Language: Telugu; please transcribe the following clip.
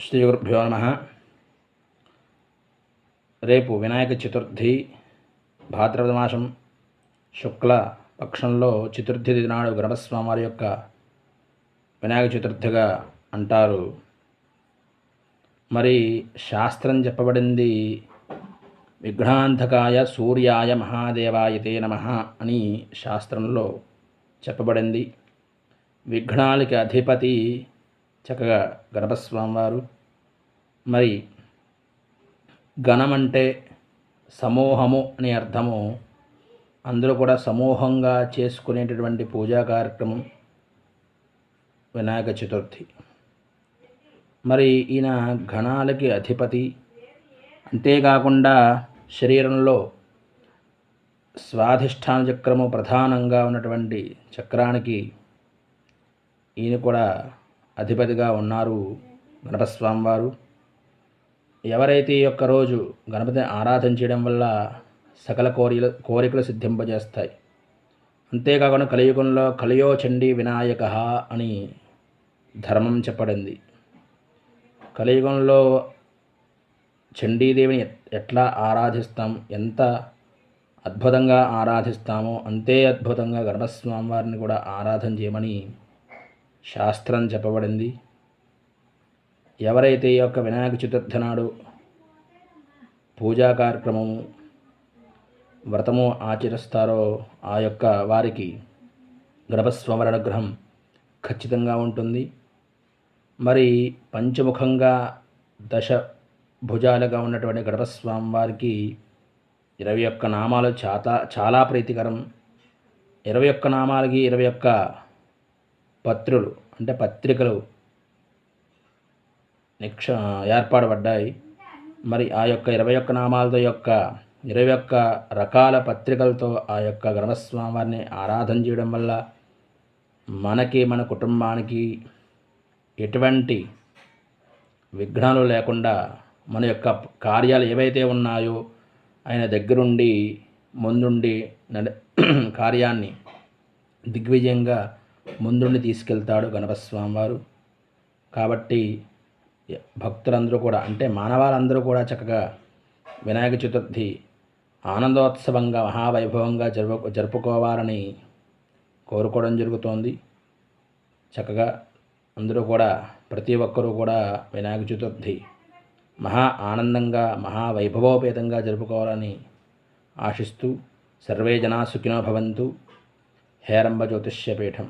శ్రీ గురుభ్యో నమ. రేపు వినాయక చతుర్థి భాద్రపద మాసం శుక్ల పక్షంలో చతుర్థి దినాడు నాడు గణపస్వామి వారి యొక్క వినాయక చతుర్థిగా అంటారు. మరి శాస్త్రం చెప్పబడింది విఘ్నాంధకాయ సూర్యాయ మహాదేవాయతే నమ అని శాస్త్రంలో చెప్పబడింది. విఘ్నాలకి అధిపతి చక్కగా గణపస్వామి వారు మరి గణమంటే అంటే సమూహము అని అర్థము. అందరూ కూడా సమూహంగా చేసుకునేటటువంటి పూజా కార్యక్రమం వినాయక చతుర్థి. మరి ఈయన గణాలకి అధిపతి. అంతేకాకుండా శరీరంలో స్వాధిష్టాన చక్రము ప్రధానంగా ఉన్నటువంటి చక్రానికి ఈయన కూడా అధిపతిగా ఉన్నారు గణపస్వామి వారు ఎవరైతే ఈ యొక్క రోజు గణపతిని ఆరాధన చేయడం వల్ల సకల కోరికలు కోరికలు సిద్ధింపజేస్తాయి. అంతేకాకుండా కలియుగంలో కలియో చండీ వినాయక అని ధర్మం చెప్పడింది కలియుగంలో చండీదేవిని ఎట్లా ఆరాధిస్తాం ఎంత అద్భుతంగా ఆరాధిస్తామో అంతే అద్భుతంగా గణపస్వామి వారిని కూడా ఆరాధన చేయమని శాస్త్రం చెప్పబడింది. ఎవరైతే ఈ యొక్క వినాయక చతుర్థి నాడు పూజా కార్యక్రమము వ్రతము ఆచరిస్తారో ఆ యొక్క వారికి గణపస్వామి ఖచ్చితంగా ఉంటుంది. మరి పంచముఖంగా దశ భుజాలుగా ఉన్నటువంటి గణపస్వామి వారికి ఇరవై ఒక్క నామాలు చాలా చాలా ప్రీతికరం. ఇరవై ఒక్క నామాలకి ఇరవై ఒక్క పత్రులు అంటే పత్రికలు నిక్ష ఏర్పాటుపడ్డాయి మరి ఆ యొక్క ఇరవై ఒక్క నామాలతో యొక్క ఇరవై ఒక్క రకాల పత్రికలతో ఆ యొక్క గణస్వామివారిని ఆరాధన చేయడం వల్ల మనకి మన కుటుంబానికి ఎటువంటి విఘ్నాలు లేకుండా మన యొక్క కార్యాలు ఏవైతే ఉన్నాయో ఆయన దగ్గరుండి ముందుండి నడ కార్యాన్ని దిగ్విజయంగా ముందుండి తీసుకెళ్తాడు గణపస్వామి వారు కాబట్టి భక్తులందరూ కూడా అంటే మానవాళ్ళందరూ కూడా చక్కగా వినాయక చతుర్థి ఆనందోత్సవంగా మహావైభవంగా జరుపు జరుపుకోవాలని కోరుకోవడం జరుగుతోంది. చక్కగా అందరూ కూడా ప్రతి ఒక్కరూ కూడా వినాయక చతుర్థి మహా ఆనందంగా మహావైభవోపేతంగా జరుపుకోవాలని ఆశిస్తూ సర్వే జనా సుఖినో భవంతు. హేరంబ జ్యోతిష్యపీఠం